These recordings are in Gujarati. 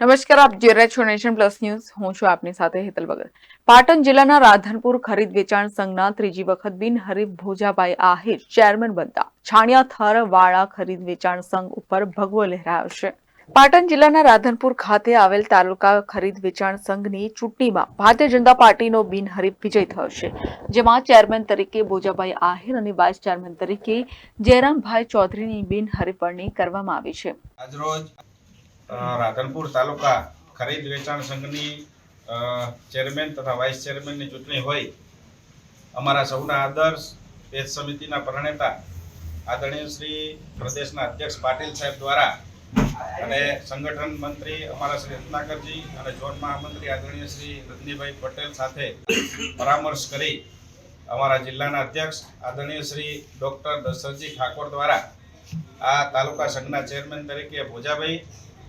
નમસ્કાર, આપ જે છો નેશન પ્લસ ન્યૂઝ. હું છું આપની સાથે હેતલ ભગત પાટણ જિલ્લાના રાધનપુર ખરીદ વેચાણ સંઘના ત્રીજી વખત બિનહરીફ ભોજાભાઈ આહિર ચેરમેન બનતા છાણિયા થર વાળા ખરીદ વેચાણ સંઘ ઉપર ભગવો લહેરાયો છે. પાટણ જિલ્લાના રાધનપુર ખાતે આવેલ તાલુકા ખરીદ વેચાણ સંઘની ચૂંટણીમાં ભારતીય જનતા પાર્ટીનો બિનહરીફ વિજય થયો છે. જેમાં ચેરમેન તરીકે ભોજાભાઈ આહિર અને વાઇસ ચેરમેન તરીકે જયરામભાઈ ચૌધરીની બિનહરીફ વરણી કરવામાં આવી છે. આજરોજ રાધનપુર તાલુકા ખરીદ વેચાણ સંઘની ચેરમેન તથા વાઇસ ચેરમેનની ચૂંટણી હોય. અમારા સૌના આદર્શ પેજ સમિતિના પ્રણેતા આદરણીય શ્રી પ્રદેશના અધ્યક્ષ પાટીલ સાહેબ દ્વારા અને સંગઠન મંત્રી અમારા શ્રી રત્નાકરજી અને ઝોન મહામંત્રી આદરણીય શ્રી રજનીભાઈ પટેલ સાથે પરામર્શ કરી અમારા જિલ્લાના અધ્યક્ષ આદરણીય શ્રી ડૉક્ટર દશરથજી ઠાકોર દ્વારા આ તાલુકા સંઘના ચેરમેન તરીકે ભોજાભાઈ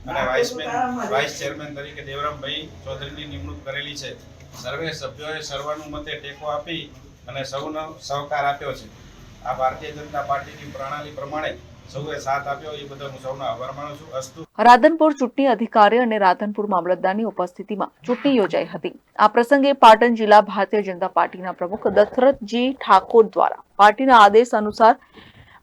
અને વાઇસમેન વાઇસ ચેરમેન તરીકે દેવરામભાઈ ચૌધરીની નિમણૂક કરેલી છે. સર્વે સભ્યોએ સર્વાનુમતે ટેકો આપી અને સૌનો સહકાર આપ્યો છે. આ ભારતીય જનતા પાર્ટીની પ્રણાલી પ્રમાણે સૌએ સાથ આપ્યો. એ બદલ હું સૌનો આભાર માનું છું. અસ્તુ રાધનપુર ચૂંટણી અધિકારી અને રાધનપુર મામલતદારની ઉપસ્થિતિમાં ચૂંટણી યોજાઈ હતી. આ પ્રસંગે પાટણ જિલ્લા ભારતીય જનતા પાર્ટીના પ્રમુખ દશરથજી ઠાકોર દ્વારા પાર્ટીના આદેશ અનુસાર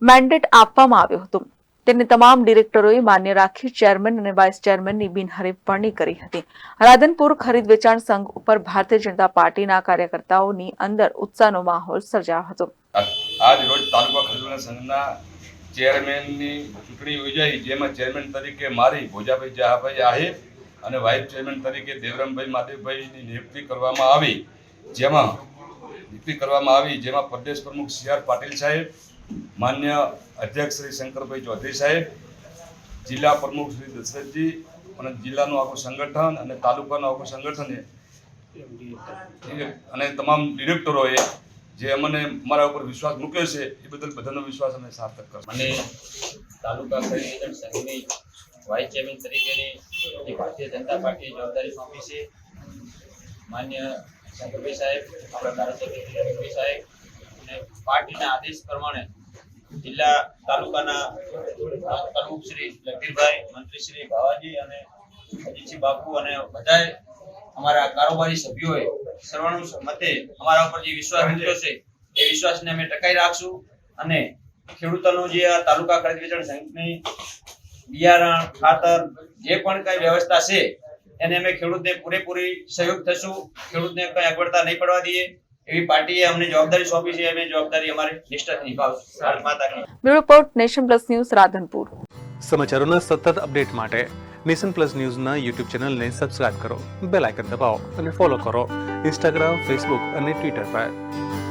મેન્ડેટ આપવામાં આવ્યો હતો. તેને તમામ ડિરેક્ટરોએ માન્ય રાખી ચેરમેન અને વાઇસ ચેરમેનની બિનહરીફ કરી હતી. રાધનપુર ખરીદ વેચાણ સંઘ ઉપર ભારતીય જનતા પાર્ટીના કાર્યકર્તાઓની અંદર ઉત્સાહનો માહોલ સર્જાયો હતો. આજ રોજ તાલુકા ખરીદવાના સંઘના ચેરમેનની ચૂંટણી યોજાઈ, જેમાં ચેરમેન તરીકે મારી ભોજાભાઈ જહાભાઈ આહિર અને વાઇસ ચેરમેન તરીકે દેવરામભાઈ માદેવભાઈની નિયુક્તિ કરવામાં આવી, જેમાં નિયુક્તિ કરવામાં આવી, જેમાં પ્રદેશ પ્રમુખ સી આર પાટીલ સાહેબ માન્ય અધ્યક્ષ શ્રી શંકરભાઈ ચૌધરી સાહેબ, જિલ્લા પ્રમુખ શ્રી દશરથજી અને જિલ્લાનું આખું સંગઠન અને તાલુકાનું આખું સંગઠન અને તમામ ડિરેક્ટરોએ જે અમને મારા ઉપર વિશ્વાસ મૂક્યો છે, એ બદલ બધાનો વિશ્વાસ અમે સાર્થક કરશું. મને તાલુકા સંઘની વાઇસ ચેરમેન તરીકેની જે ભારતીય જનતા પાર્ટીએ જવાબદારી સોંપી છે, માન્ય શંકરભાઈ સાહેબ, આપણા ધારાસભ્ય સાહેબ, અને પાર્ટીના આદેશ પ્રમાણે જિલ્લા તાલુકાના પ્રમુખ શ્રી લખીરભાઈ મંત્રી શ્રી ભાવાજી અને અજીતસિંહ બાપુ અને બધાએ અમારા કારોબારી સભ્યોએ સર્વાનુ મતે અમારા ઉપર જે વિશ્વાસ મૂક્યો છે, એ વિશ્વાસને અમે ટકાઈ રાખશું અને ખેડૂતોનું જે આ તાલુકા ખરીદ વેચાણ સંઘની બિયારણ, ખાતર, જે પણ કઈ વ્યવસ્થા છે, એને અમે ખેડૂતને પૂરેપૂરી સહયોગ થશું, ખેડૂતને કઈ અગવડતા નહીં પડવા દઈએ. એવી પાર્ટીએ અમને જવાબદારી સોંપી છે અમે જવાબદારી અમારી નિષ્ઠાથી નિભાવશું. ભારત માતા કી bureau report Nation Plus News Radhanpur. સમાચારોના સતત અપડેટ માટે નેશન પ્લસ ન્યૂઝના યુટ્યુબ ચેનલને સબસ્ક્રાઇબ કરો બેલ આઇકન દબાવો અને ફોલો કરો ઇન્સ્ટાગ્રામ ફેસબુક અને ટ્વિટર પર.